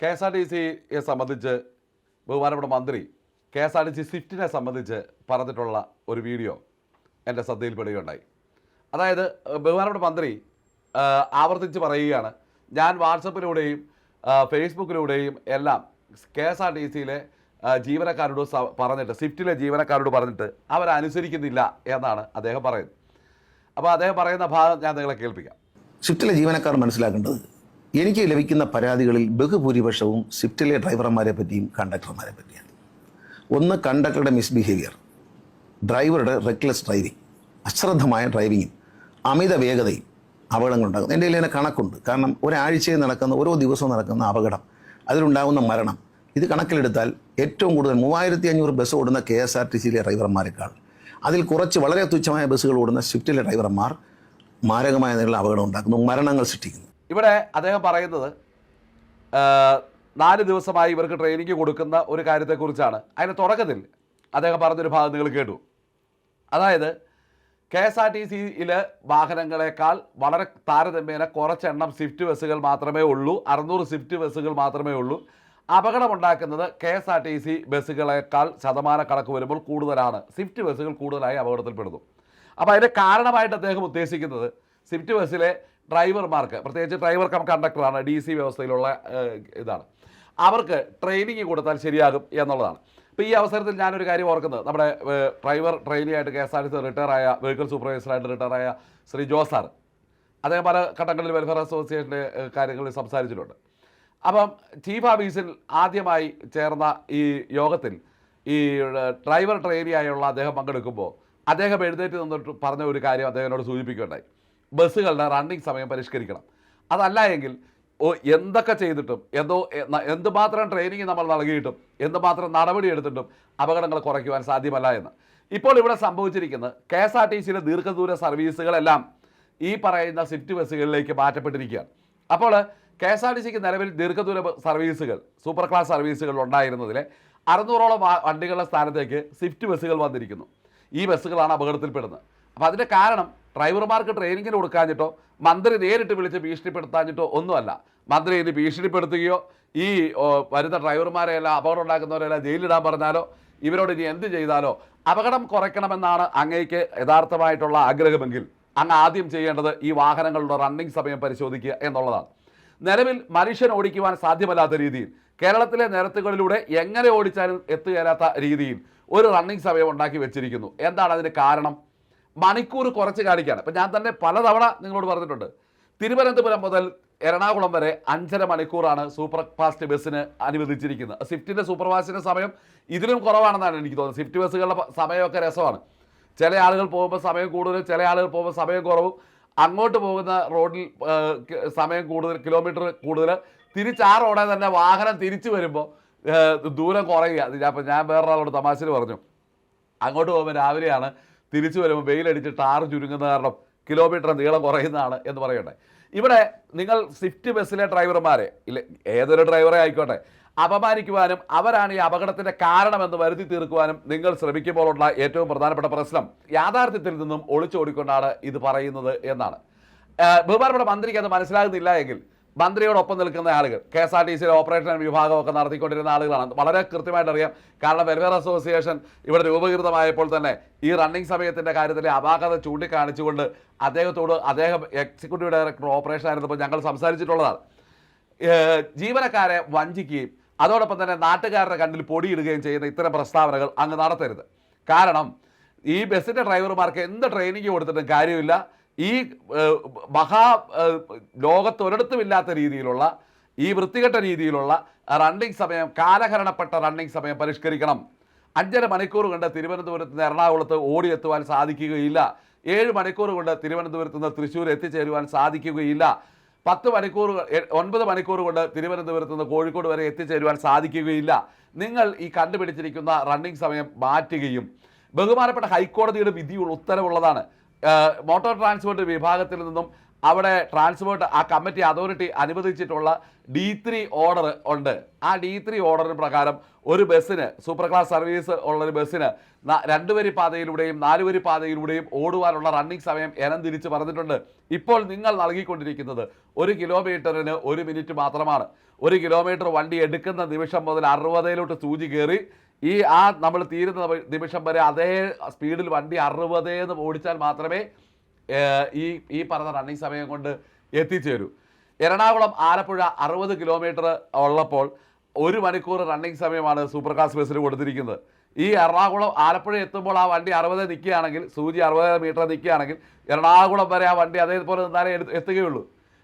K S R T സിയെ സംബന്ധിച്ച് ബഹുമാനപ്പെട്ട മന്ത്രി K S R T C സ്വിഫ്റ്റിനെ സംബന്ധിച്ച് പറഞ്ഞിട്ടുള്ള ഒരു വീഡിയോ എന്റെ ശ്രദ്ധയിൽപ്പെടുകയുണ്ടായി. അതായത് ബഹുമാനപ്പെട്ട മന്ത്രി ആവർത്തിച്ച് പറയുകയാണ്. ഞാൻ വാട്സപ്പിലൂടെയും ഫേസ്ബുക്കിലൂടെയും എല്ലാം കെ എസ് ആർ ടി സിയിലെ ജീവനക്കാരോട് പറഞ്ഞിട്ട് സ്വിഫ്റ്റിലെ ജീവനക്കാരോട് പറഞ്ഞിട്ട് അവരനുസരിക്കുന്നില്ല എന്നാണ് അദ്ദേഹം പറയുന്നത്. അപ്പോൾ അദ്ദേഹം പറയുന്ന ഭാഗം ഞാൻ നിങ്ങളെ കേൾപ്പിക്കാം. ഷിഫ്റ്റിലെ ജീവനക്കാർ മനസ്സിലാക്കേണ്ടത് എനിക്ക് ലഭിക്കുന്ന പരാതികളിൽ ബഹുഭൂരിപക്ഷവും സ്വിഫ്റ്റിലെ ഡ്രൈവർമാരെ പറ്റിയും കണ്ടക്ടർമാരെ പറ്റിയാണ്. ഒന്ന് കണ്ടക്ടറുടെ മിസ്ബിഹേവിയർ ഡ്രൈവറുടെ റെക്ലെസ് ഡ്രൈവിംഗ് അശ്രദ്ധമായ ഡ്രൈവിങ്ങും അമിത വേഗതയും അപകടങ്ങളുണ്ടാകുന്നു എന്റെ കയ്യിൽ കണക്കുണ്ട്. കാരണം ഒരാഴ്ചയിൽ നടക്കുന്ന ഓരോ ദിവസവും നടക്കുന്ന അപകടം അതിലുണ്ടാകുന്ന മരണം ഇത് കണക്കിലെടുത്താൽ ഏറ്റവും കൂടുതൽ മൂവായിരത്തി അഞ്ഞൂറ് ബസ് ഓടുന്ന കെ എസ് ആർ ടി സിയിലെ ഡ്രൈവർമാരെക്കാൾ അതിൽ കുറച്ച് വളരെ തുച്ഛമായ ബസ്സുകൾ ഓടുന്ന സ്വിഫ്റ്റിലെ ഡ്രൈവർമാർ മാരകമായ നിലയിൽ അപകടം ഉണ്ടാക്കുന്നു മരണങ്ങൾ സൃഷ്ടിക്കുന്നു. ഇവിടെ അദ്ദേഹം പറയുന്നത് നാല് ദിവസമായി ഇവർക്ക് ട്രെയിനിങ് കൊടുക്കുന്ന ഒരു കാര്യത്തെക്കുറിച്ചാണ്. അതിന് തുടക്കത്തിൽ അദ്ദേഹം പറഞ്ഞൊരു ഭാഗം നിങ്ങൾ കേട്ടു. അതായത് കെ എസ് ആർ ടി സിയിലെ വാഹനങ്ങളെക്കാൾ വളരെ താരതമ്യേന കുറച്ചെണ്ണം സ്വിഫ്റ്റ് ബസ്സുകൾ മാത്രമേ ഉള്ളൂ അറുന്നൂറ് സ്വിഫ്റ്റ് ബസ്സുകൾ മാത്രമേ ഉള്ളൂ. അപകടമുണ്ടാക്കുന്നത് K S R T C ബസ്സുകളെക്കാൾ ശതമാന കണക്ക് വരുമ്പോൾ കൂടുതലാണ്. സ്വിഫ്റ്റ് ബസ്സുകൾ കൂടുതലായി അപകടത്തിൽപ്പെടുന്നു. അപ്പോൾ അതിന്റെ കാരണമായിട്ട് അദ്ദേഹം ഉദ്ദേശിക്കുന്നത് സ്വിഫ്റ്റ് ബസ്സിലെ ഡ്രൈവർമാർക്ക് പ്രത്യേകിച്ച് ഡ്രൈവർ കം കണ്ടക്ടറാണ് ഡി സി വ്യവസ്ഥയിലുള്ള ഇതാണ്. അവർക്ക് ട്രെയിനിങ് കൊടുത്താൽ ശരിയാകും എന്നുള്ളതാണ്. ഇപ്പോൾ ഈ അവസരത്തിൽ ഞാനൊരു കാര്യം ഓർക്കുന്നത്. നമ്മുടെ driver driver ട്രെയിനിയായിട്ട് K S R T C റിട്ടയറായ vehicle സൂപ്പർവൈസറായിട്ട് ആയ ശ്രീ ജോസ് സാർ അദ്ദേഹം പല ഘട്ടങ്ങളിൽ വെൽഫെയർ അസോസിയേഷന്റെ കാര്യങ്ങളിൽ സംസാരിച്ചിട്ടുണ്ട്. അപ്പം ചീഫ് ഓഫീസിൽ ആദ്യമായി ചേർന്ന ഈ യോഗത്തിൽ ഈ ഡ്രൈവർ ട്രെയിനിയായുള്ള അദ്ദേഹം പങ്കെടുക്കുമ്പോൾ അദ്ദേഹം എഴുന്നേറ്റ് നിന്നിട്ട് പറഞ്ഞ ഒരു കാര്യം അദ്ദേഹത്തിനോട് സൂചിപ്പിക്കുകയുണ്ടായി. ബസ്സുകളുടെ റണ്ണിങ് സമയം പരിഷ്കരിക്കണം. അതല്ല എങ്കിൽ ഓ എന്തൊക്കെ ചെയ്തിട്ടും എന്തോ എന്തുമാത്രം ട്രെയിനിങ് നമ്മൾ നൽകിയിട്ടും എന്തുമാത്രം നടപടി എടുത്തിട്ടും അപകടങ്ങൾ കുറയ്ക്കുവാൻ സാധ്യമല്ല എന്ന്. ഇപ്പോൾ ഇവിടെ സംഭവിച്ചിരിക്കുന്നത് കെ എസ് ആർ ടി സിയിലെ ദീർഘദൂര സർവീസുകളെല്ലാം ഈ പറയുന്ന സിറ്റി ബസ്സുകളിലേക്ക് മാറ്റപ്പെട്ടിരിക്കുകയാണ്. അപ്പോൾ കെ എസ് ആർ ടി സിക്ക് നിലവിൽ ദീർഘദൂര സർവീസുകൾ സൂപ്പർ ക്ലാസ് സർവീസുകൾ ഉണ്ടായിരുന്നതിലെ അറുന്നൂറോളം വണ്ടികളുടെ സ്ഥാനത്തേക്ക് സ്വിഫ്റ്റ് ബസ്സുകൾ വന്നിരിക്കുന്നു. ഈ ബസ്സുകളാണ് അപകടത്തിൽപ്പെടുന്നത്. അപ്പോൾ അതിന്റെ കാരണം ഡ്രൈവർമാർക്ക് ട്രെയിനിങ്ങിന് കൊടുക്കാഞ്ഞിട്ടോ മന്ത്രി നേരിട്ട് വിളിച്ച് ഭീഷണിപ്പെടുത്താഞ്ഞിട്ടോ ഒന്നുമല്ല. മന്ത്രി ഇനി ഭീഷണിപ്പെടുത്തുകയോ ഈ വരുന്ന ഡ്രൈവർമാരെയെല്ലാം അപകടം ഉണ്ടാക്കുന്നവരെല്ലാം ജയിലിടാൻ പറഞ്ഞാലോ ഇവരോട് ഇനി എന്ത് ചെയ്താലോ അപകടം കുറയ്ക്കണമെന്നാണ് അങ്ങേക്ക് യഥാർത്ഥമായിട്ടുള്ള ആഗ്രഹമെങ്കിൽ അങ്ങ് ആദ്യം ചെയ്യേണ്ടത് ഈ വാഹനങ്ങളുടെ റണ്ണിംഗ് സമയം പരിശോധിക്കുക എന്നുള്ളതാണ്. നിലവിൽ മനുഷ്യൻ ഓടിക്കുവാൻ സാധ്യമല്ലാത്ത രീതിയിൽ കേരളത്തിലെ നിരത്തുകളിലൂടെ എങ്ങനെ ഓടിച്ചാലും എത്തുകയില്ലാത്ത രീതിയിൽ ഒരു റണ്ണിംഗ് സമയം ഉണ്ടാക്കി വെച്ചിരിക്കുന്നു. എന്താണ് അതിന് കാരണം? മണിക്കൂർ കുറച്ച് കാണിക്കുകയാണ് ഇപ്പം ഞാൻ തന്നെ പലതവണ നിങ്ങളോട് പറഞ്ഞിട്ടുണ്ട്. തിരുവനന്തപുരം മുതൽ എറണാകുളം വരെ അഞ്ചര മണിക്കൂറാണ് സൂപ്പർ ഫാസ്റ്റ് ബസ്സിന് അനുവദിച്ചിരിക്കുന്നത്. സ്വിഫ്റ്റിന്റെ സൂപ്പർ ഫാസ്റ്റിന്റെ സമയം ഇതിലും കുറവാണെന്നാണ് എനിക്ക് തോന്നുന്നത്. സ്വിഫ്റ്റ് ബസ്സുകളുടെ സമയമൊക്കെ രസമാണ്. ചില ആളുകൾ പോകുമ്പോൾ സമയം കൂടുതലും ചില ആളുകൾ പോകുമ്പോൾ സമയം കുറവും. അങ്ങോട്ട് പോകുന്ന റോഡിൽ സമയം കൂടുതൽ കിലോമീറ്റർ കൂടുതൽ. തിരിച്ച് ആ റോഡിൽ തന്നെ വാഹനം തിരിച്ചു വരുമ്പോൾ ദൂരം കുറയുക. അപ്പം ഞാൻ- വേറൊരാളോട് തമാശയിൽ പറഞ്ഞു. അങ്ങോട്ട് പോകുമ്പോൾ രാവിലെയാണ് തിരിച്ചു വരുമ്പോൾ വെയിലടിച്ച് ടാർ ചുരുങ്ങുന്ന കാരണം കിലോമീറ്റർ നീളം കുറയുന്നതാണ് എന്ന് പറയട്ടെ. ഇവിടെ നിങ്ങൾ സ്വിഫ്റ്റ് ബസ്സിലെ ഡ്രൈവർമാരെ ഇല്ല ഏതൊരു ഡ്രൈവറെ ആയിക്കോട്ടെ അപമാനിക്കുവാനും അവരാണ് ഈ അപകടത്തിന്റെ കാരണമെന്ന് വരുത്തി തീർക്കുവാനും നിങ്ങൾ ശ്രമിക്കുമ്പോഴുള്ള ഏറ്റവും പ്രധാനപ്പെട്ട പ്രശ്നം യാഥാർത്ഥ്യത്തിൽ നിന്നും ഒളിച്ചോടിക്കൊണ്ടാണ് ഇത് പറയുന്നത് എന്നാണ്. ബഹുമാനപ്പെട്ട മന്ത്രിക്ക് അത് മനസ്സിലാകുന്നില്ല എങ്കിൽ മന്ത്രിയോടൊപ്പം നിൽക്കുന്ന ആളുകൾ. കെ എസ് ആർ ടി സിയിലെ ഓപ്പറേഷൻ വിഭാഗമൊക്കെ നടത്തിക്കൊണ്ടിരുന്ന ആളുകളാണ്. വളരെ കൃത്യമായിട്ട് അറിയാം. കാരണം വെൽഫെയർ അസോസിയേഷൻ ഇവിടെ രൂപീകൃതമായപ്പോൾ തന്നെ ഈ റണ്ണിംഗ് സമയത്തിന്റെ കാര്യത്തിലെ അപാകത ചൂണ്ടിക്കാണിച്ചുകൊണ്ട് അദ്ദേഹത്തോട് അദ്ദേഹം എക്സിക്യൂട്ടീവ് ഡയറക്ടർ ഓപ്പറേഷൻ ആയിരുന്നപ്പോൾ ഞങ്ങൾ സംസാരിച്ചിട്ടുള്ളതാണ്. ജീവനക്കാരെ വഞ്ചിക്കുകയും അതോടൊപ്പം തന്നെ നാട്ടുകാരുടെ കണ്ണിൽ പൊടിയിടുകയും ചെയ്യുന്ന ഇത്തരം പ്രസ്താവനകൾ അങ്ങ് നടത്തരുത്. കാരണം ഈ ബസ്സിന്റെ ഡ്രൈവർമാർക്ക് എന്ത് ട്രെയിനിങ് കൊടുത്തിട്ടും കാര്യമില്ല. ഈ മഹാ ലോകത്ത് ഒരിടത്തും ഇല്ലാത്ത രീതിയിലുള്ള ഈ വൃത്തികെട്ട രീതിയിലുള്ള റണ്ണിങ് സമയം കാലഹരണപ്പെട്ട റണ്ണിങ് സമയം പരിഷ്കരിക്കണം. അഞ്ചര മണിക്കൂർ കൊണ്ട് തിരുവനന്തപുരത്ത് നിന്ന് എറണാകുളത്ത് ഓടിയെത്തുവാൻ സാധിക്കുകയില്ല. ഏഴ് മണിക്കൂർ കൊണ്ട് തിരുവനന്തപുരത്ത് നിന്ന് തൃശ്ശൂർ എത്തിച്ചേരുവാൻ സാധിക്കുകയില്ല. പത്ത് മണിക്കൂർ ഒൻപത് മണിക്കൂർ കൊണ്ട് തിരുവനന്തപുരത്ത് നിന്ന് കോഴിക്കോട് വരെ എത്തിച്ചേരുവാൻ സാധിക്കുകയില്ല. നിങ്ങൾ ഈ കണ്ടുപിടിച്ചിരിക്കുന്ന റണ്ണിംഗ് സമയം മാറ്റുകയും ബഹുമാനപ്പെട്ട ഹൈക്കോടതിയുടെ വിധിയുള്ള ഉത്തരവുള്ളതാണ്. മോട്ടോർ ട്രാൻസ്പോർട്ട് വിഭാഗത്തിൽ നിന്നും അവിടെ ട്രാൻസ്പോർട്ട് ആ കമ്മിറ്റി അതോറിറ്റി അനുവദിച്ചിട്ടുള്ള ഡി ത്രീ ഓർഡർ ഉണ്ട്. ആ ഡി ത്രീ ഓർഡറിന് പ്രകാരം ഒരു ബസ്സിന് സൂപ്പർ ക്ലാസ് സർവീസ് ഉള്ളൊരു ബസ്സിന് രണ്ട് വരി പാതയിലൂടെയും നാല് വരി പാതയിലൂടെയും ഓടുവാനുള്ള റണ്ണിംഗ് സമയം ഇനം തിരിച്ച് പറഞ്ഞിട്ടുണ്ട്. ഇപ്പോൾ നിങ്ങൾ നൽകിക്കൊണ്ടിരിക്കുന്നത് ഒരു കിലോമീറ്ററിന് ഒരു മിനിറ്റ് മാത്രമാണ്. ഒരു കിലോമീറ്റർ വണ്ടി എടുക്കുന്ന നിമിഷം മുതൽ അറുപതിലോട്ട് സൂചി കയറി ഈ ആ നമ്മൾ തീരുന്ന നിമിഷം വരെ അതേ സ്പീഡിൽ വണ്ടി അറുപതേന്ന് ഓടിച്ചാൽ മാത്രമേ ഈ ഈ പറഞ്ഞ റണ്ണിങ് സമയം കൊണ്ട് എത്തിച്ചേരൂ എറണാകുളം ആലപ്പുഴ അറുപത് കിലോമീറ്റർ ഉള്ളപ്പോൾ ഒരു മണിക്കൂർ റണ്ണിങ് സമയമാണ് സൂപ്പർ ക്ലാസ് ബസ്സിന് കൊടുത്തിരിക്കുന്നത്. ഈ എറണാകുളം ആലപ്പുഴ എത്തുമ്പോൾ ആ വണ്ടി അറുപത് നിൽക്കുകയാണെങ്കിൽ സൂചി അറുപത് മീറ്റർ നിൽക്കുകയാണെങ്കിൽ എറണാകുളം വരെ ആ വണ്ടി അതേപോലെ നിന്നാലേ എത്തുകയുള്ളൂ.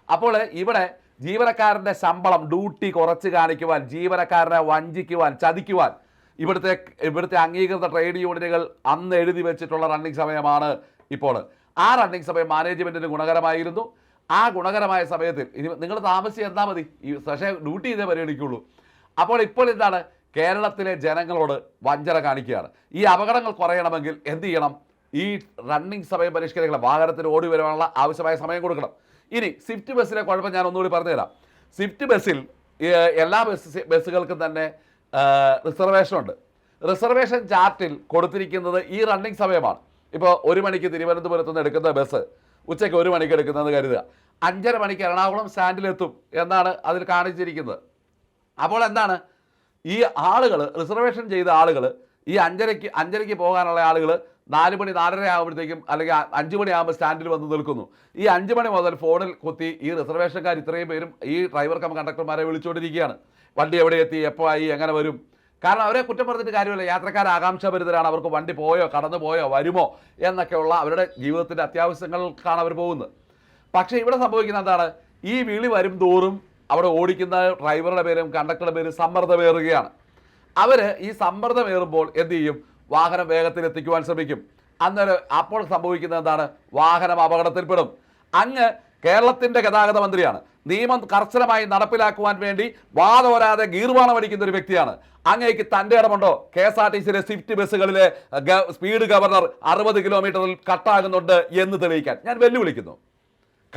അപ്പോൾ ഇവിടെ ജീവനക്കാരന്റെ ശമ്പളം ഡ്യൂട്ടി കുറച്ച് കാണിക്കുവാൻ ജീവനക്കാരനെ വഞ്ചിക്കുവാൻ ചതിക്കുവാൻ ഇവിടുത്തെ ഇവിടുത്തെ അംഗീകൃത ട്രേഡ് യൂണിയനുകൾ അന്ന് എഴുതി വെച്ചിട്ടുള്ള റണ്ണിങ് സമയമാണ് ഇപ്പോൾ. ആ റണ്ണിങ് സമയം മാനേജ്മെന്റിന് ഗുണകരമായിരുന്നു. ആ ഗുണകരമായ സമയത്തിൽ ഇനി നിങ്ങൾ താമസിച്ച് എന്നാൽ മതി. ഈ പക്ഷേ ഡ്യൂട്ടി ചെയ്തേ പരിഗണിക്കുള്ളൂ. അപ്പോൾ ഇപ്പോൾ എന്താണ്? കേരളത്തിലെ ജനങ്ങളോട് വഞ്ചന കാണിക്കുകയാണ്. ഈ അപകടങ്ങൾ കുറയണമെങ്കിൽ എന്ത് ചെയ്യണം? ഈ റണ്ണിങ് സമയം പരിഷ്കരിക്കണം. വാഹനത്തിന് ഓടി വരാനുള്ള ആവശ്യമായ സമയം കൊടുക്കണം. ഇനി സ്വിഫ്റ്റ് ബസ്സിലെ കുഴപ്പം ഞാൻ ഒന്നുകൂടി പറഞ്ഞുതരാം. സ്വിഫ്റ്റ് ബസ്സിൽ എല്ലാ ബസ് ബസ്സുകൾക്കും തന്നെ റിസർവേഷൻ ഉണ്ട്. റിസർവേഷൻ ചാർട്ടിൽ കൊടുത്തിരിക്കുന്നത് ഈ റണ്ണിങ് സമയമാണ്. ഇപ്പോൾ ഒരു മണിക്ക് തിരുവനന്തപുരത്ത് നിന്ന് എടുക്കുന്ന ബസ് ഉച്ചയ്ക്ക് ഒരു മണിക്ക് എടുക്കുന്നതെന്ന് കരുതുക. അഞ്ചര മണിക്ക് എറണാകുളം സ്റ്റാൻഡിലെത്തും എന്നാണ് അതിൽ കാണിച്ചിരിക്കുന്നത്. അപ്പോൾ എന്താണ്? ഈ ആളുകൾ റിസർവേഷൻ ചെയ്ത ആളുകൾ ഈ അഞ്ചരയ്ക്ക് അഞ്ചരയ്ക്ക് പോകാനുള്ള ആളുകൾ നാല് മണി നാലര ആകുമ്പോഴത്തേക്കും അല്ലെങ്കിൽ അഞ്ച് മണി ആകുമ്പോൾ സ്റ്റാൻഡിൽ വന്ന് നിൽക്കുന്നു. ഈ അഞ്ച് മണി മുതൽ ഫോണിൽ കുത്തി ഈ റിസർവേഷൻകാർ ഇത്രയും പേരും ഈ ഡ്രൈവർ കം കണ്ടക്ടർമാരെ വിളിച്ചുകൊണ്ടിരിക്കുകയാണ്. വണ്ടി എവിടെ എത്തി എപ്പോൾ ആയി എങ്ങനെ വരും? കാരണം അവരെ കുറ്റം പറഞ്ഞിട്ട് കാര്യമില്ല. യാത്രക്കാർ ആകാംക്ഷാഭരിതരാണ് അവർക്ക് വണ്ടി പോയോ കടന്നു പോയോ വരുമോ എന്നൊക്കെയുള്ള അവരുടെ ജീവിതത്തിന്റെ അത്യാവശ്യങ്ങൾക്കാണ് അവർ പോകുന്നത്. പക്ഷേ ഇവിടെ സംഭവിക്കുന്ന എന്താണ്? ഈ വിളി വരും തോറും അവിടെ ഓടിക്കുന്ന ഡ്രൈവറുടെ പേരും കണ്ടക്ടറുടെ പേരും സമ്മർദ്ദമേറുകയാണ്. അവർ ഈ സമ്മർദ്ദമേറുമ്പോൾ എന്ത് ചെയ്യും? വാഹനം വേഗത്തിൽ എത്തിക്കുവാൻ ശ്രമിക്കും. അന്നേരം അപ്പോൾ സംഭവിക്കുന്നത് എന്താണ്? വാഹനം അപകടത്തിൽപ്പെടും. അങ്ങ് കേരളത്തിന്റെ ഗതാഗത മന്ത്രിയാണ്. നിയമം കർശനമായി നടപ്പിലാക്കുവാൻ വേണ്ടി വാദോരാതെ ഗീർവാണം അടിക്കുന്ന ഒരു വ്യക്തിയാണ്. അങ്ങേക്ക് തന്റെ ഇടമുണ്ടോ? കെ എസ് ആർ ടി സിയിലെ സ്വിഫ്റ്റ് ബസ്സുകളിലെ സ്പീഡ് ഗവർണർ അറുപത് കിലോമീറ്ററിൽ കട്ടാകുന്നുണ്ട് എന്ന് തെളിയിക്കാൻ ഞാൻ വെല്ലുവിളിക്കുന്നു.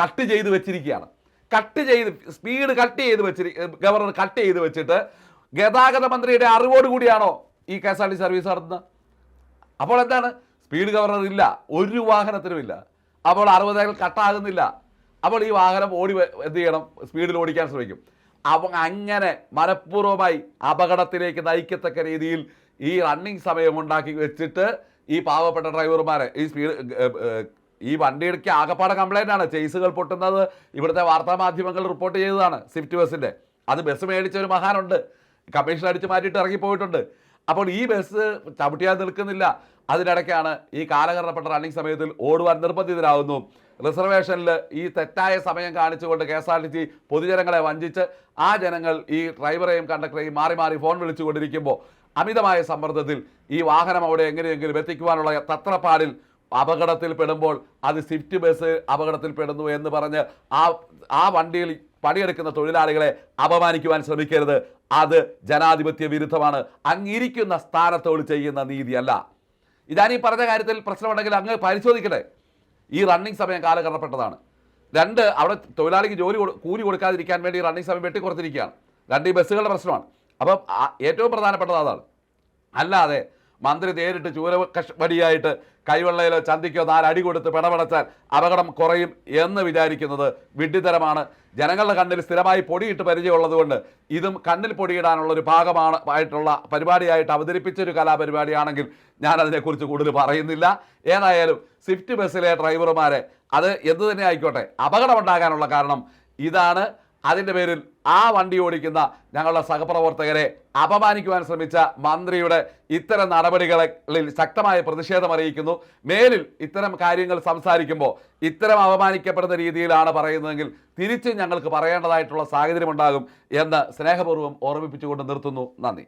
കട്ട് ചെയ്ത് വെച്ചിരിക്കുകയാണ്. കട്ട് ചെയ്ത് സ്പീഡ് കട്ട് ചെയ്ത് വെച്ചിരി ഗവർണർ കട്ട് ചെയ്ത് വെച്ചിട്ട് ഗതാഗത മന്ത്രിയുടെ അറിവോട് കൂടിയാണോ ഈ K S R T service നടത്തുന്നത്? അപ്പോൾ എന്താണ്? സ്പീഡ് ഗവർണർ ഇല്ല ഒരു വാഹനത്തിനും ഇല്ല അപ്പോൾ അറുപതേകൾ കട്ടാകുന്നില്ല. അപ്പോൾ ഈ വാഹനം ഓടി എന്ത് ചെയ്യണം? സ്പീഡിൽ ഓടിക്കാൻ ശ്രമിക്കും. അപ്പം അങ്ങനെ മനഃപൂർവമായി അപകടത്തിലേക്ക് നയിക്കത്തക്ക രീതിയിൽ ഈ റണ്ണിങ് സമയം ഉണ്ടാക്കി വെച്ചിട്ട് ഈ പാവപ്പെട്ട ഡ്രൈവർമാരെ ഈ സ്പീഡ് ഈ വണ്ടിയിടയ്ക്ക് ആകപ്പാടെ കംപ്ലൈന്റ് ആണ്. ചെയ്സുകൾ പൊട്ടുന്നത് ഇവിടുത്തെ വാർത്താ മാധ്യമങ്ങൾ റിപ്പോർട്ട് ചെയ്തതാണ്. സ്വിഫ്റ്റ് ബസ്സിന്റെ അത് ബസ് മേടിച്ച ഒരു മഹാനുണ്ട്. കമ്മീഷൻ അടിച്ച് മാറ്റിയിട്ട് ഇറങ്ങിപ്പോയിട്ടുണ്ട് അപ്പോൾ ഈ ബസ് ചവിട്ടിയാൽ നിൽക്കുന്നില്ല. അതിനിടയ്ക്കാണ് ഈ കാലഘട്ടപ്പെട്ട റണ്ണിങ് സമയത്തിൽ ഓടുവാൻ നിർബന്ധിതരാകുന്നു റിസർവേഷനിൽ ഈ തെറ്റായ സമയം കാണിച്ചുകൊണ്ട് K S R T C പൊതുജനങ്ങളെ വഞ്ചിച്ച് ആ ജനങ്ങൾ ഈ ഡ്രൈവറെയും കണ്ടക്ടറെയും മാറി മാറി ഫോൺ വിളിച്ചുകൊണ്ടിരിക്കുമ്പോൾ അമിതമായ സമ്മർദ്ദത്തിൽ ഈ വാഹനം അവിടെ എങ്ങനെയെങ്കിലും എത്തിക്കുവാനുള്ള തത്രപ്പാടിൽ അപകടത്തിൽ പെടുമ്പോൾ അത് സ്വിഫ്റ്റ് ബസ് അപകടത്തിൽ പെടുന്നു എന്ന് പറഞ്ഞ് ആ ആ വണ്ടിയിൽ പണിയെടുക്കുന്ന തൊഴിലാളികളെ അപമാനിക്കുവാൻ ശ്രമിക്കരുത്. അത് ജനാധിപത്യ വിരുദ്ധമാണ്. അങ്ങിരിക്കുന്ന സ്ഥാനത്തോട് ചെയ്യുന്ന നീതിയല്ല. ഇതാനീ പറഞ്ഞ കാര്യത്തിൽ പ്രശ്നമുണ്ടെങ്കിൽ അങ്ങ് പരിശോധിക്കട്ടെ. ഈ റണ്ണിങ് സമയം കാലഘട്ടപ്പെട്ടതാണ് രണ്ട് അവിടെ തൊഴിലാളിക്ക് ജോലി കൂലി കൊടുക്കാതിരിക്കാൻ വേണ്ടി റണ്ണിങ് സമയം വെട്ടിക്കുറച്ചിരിക്കുകയാണ്. രണ്ട് ഈ ബസ്സുകളുടെ പ്രശ്നമാണ്. അപ്പം ഏറ്റവും പ്രധാനപ്പെട്ടത് അതാണ്. അല്ലാതെ മന്ത്രി നേരിട്ട് ചൂര കഷ് കൈവെള്ളയിലോ ചന്തിക്കോ നാലടി കൊടുത്ത് പിടപെടച്ചാൽ അപകടം കുറയും എന്ന് വിചാരിക്കുന്നത് വിഡ്ഢിതരമാണ്. ജനങ്ങളുടെ കണ്ണിൽ സ്ഥിരമായി പൊടിയിട്ട് പരിചയമുള്ളതുകൊണ്ട് ഇതും കണ്ണിൽ പൊടിയിടാനുള്ള ഒരു ഭാഗമാണ് ആയിട്ടുള്ള പരിപാടിയായിട്ട് അവതരിപ്പിച്ച ഒരു കലാപരിപാടിയാണെങ്കിൽ ഞാൻ അതിനെക്കുറിച്ച് കൂടുതൽ പറയുന്നില്ല. ഏതായാലും സ്വിഫ്റ്റ് ബസ്സിലെ ഡ്രൈവർമാരെ അത് എന്തു തന്നെ ആയിക്കോട്ടെ അപകടമുണ്ടാകാനുള്ള കാരണം ഇതാണ്. അതിന്റെ പേരിൽ ആ വണ്ടി ഓടിക്കുന്ന ഞങ്ങളുടെ സഹപ്രവർത്തകരെ അപമാനിക്കുവാൻ ശ്രമിച്ച മന്ത്രിയുടെ ഇത്തരം നടപടികളിൽ ശക്തമായ പ്രതിഷേധം അറിയിക്കുന്നു. മേലിൽ ഇത്തരം കാര്യങ്ങൾ സംസാരിക്കുമ്പോൾ ഇത്തരം അപമാനിക്കപ്പെടുന്ന രീതിയിലാണ് പറയുന്നതെങ്കിൽ തിരിച്ച് ഞങ്ങൾക്ക് പറയേണ്ടതായിട്ടുള്ള സാഹചര്യമുണ്ടാകും എന്ന് സ്നേഹപൂർവം ഓർമ്മിപ്പിച്ചുകൊണ്ട് നിർത്തുന്നു. നന്ദി.